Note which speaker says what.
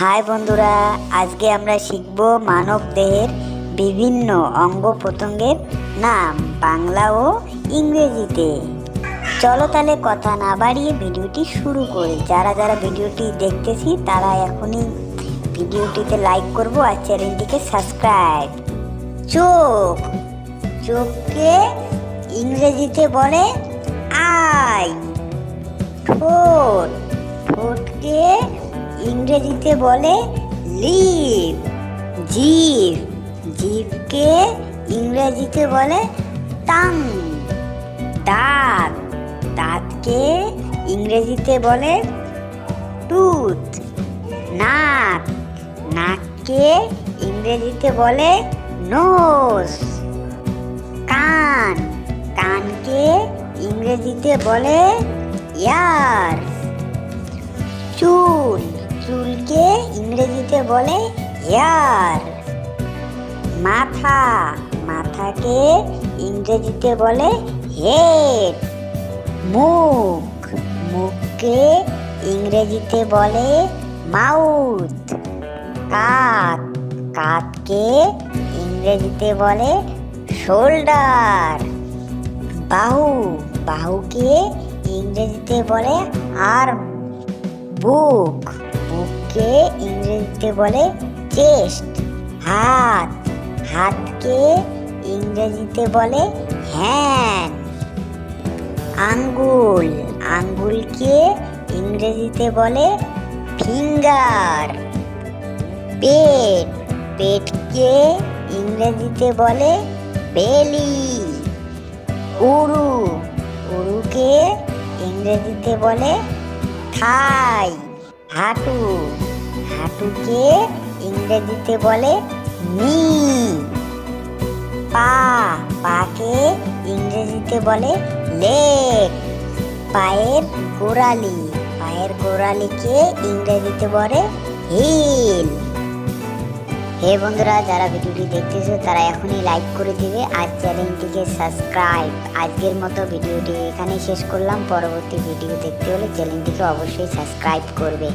Speaker 1: High বন্ধুরা, আজকে আমরা শিখব মানব দেহের বিভিন্ন অঙ্গ প্রত্যঙ্গের নাম বাংলা ও ইংরেজিতে। চলো তাহলে কথা না বাড়িয়ে ভিডিওটি শুরু করি। যারা যারা ভিডিওটি দেখতেছি, তারা এখনই ভিডিওটিতে লাইক করব আর চ্যানেলটিকে সাবস্ক্রাইব চোখ, চোখকে ইংরেজিতে বলে আই। ঠোঁট, ঠোঁটকে ইংরেজিতে বলে লিপ জিভ জিভকে ইংরেজিতে বলে টাং দাঁত। দাঁতকে ইংরেজিতে বলে টুথ, নাক। নাককে ইংরেজিতে বলে নোজ, কান। কানকে ইংরেজিতে বলে ইয়ার। চুলকে ইংরেজিতে বলে হেয়ার মাথা, মাথাকে ইংরেজিতে বলে হেড। মুখ, মুখকে ইংরেজিতে বলে মাউথ। কাত, কাতকে ইংরেজিতে বলে শোল্ডার। বাহু, বাহুকে ইংরেজিতে বলে আর্ম। বুক বুককে ইংরেজিতে বলে চেস্ট? হাত। হাতকে ইংরেজিতে বলে হ্যান্ড? আঙ্গুল। আঙ্গুলকে ইংরেজিতে বলে ফিঙ্গার? পেট। পেটকে ইংরেজিতে বলে বেলি? উরু। উরুকে ইংরেজিতে বলে থাই। হাঁটু। হাঁটুকে ইংরেজিতে বলে নি। পা, পাকে ইংরেজিতে বলে লেগ পায়ের গোড়ালি, পায়ের গোড়ালিকে ইংরেজিতে বলে হিল। হে বন্ধুরা, যারা ভিডিওটি দেখতেছো, তারা এখনই লাইক করে দিবে আর চ্যানেলটিকে সাবস্ক্রাইব আজকের মতো ভিডিওটি এখানেই শেষ করলাম। পরবর্তী ভিডিও দেখতে হলে চ্যানেলটিকে অবশ্যই সাবস্ক্রাইব করবে।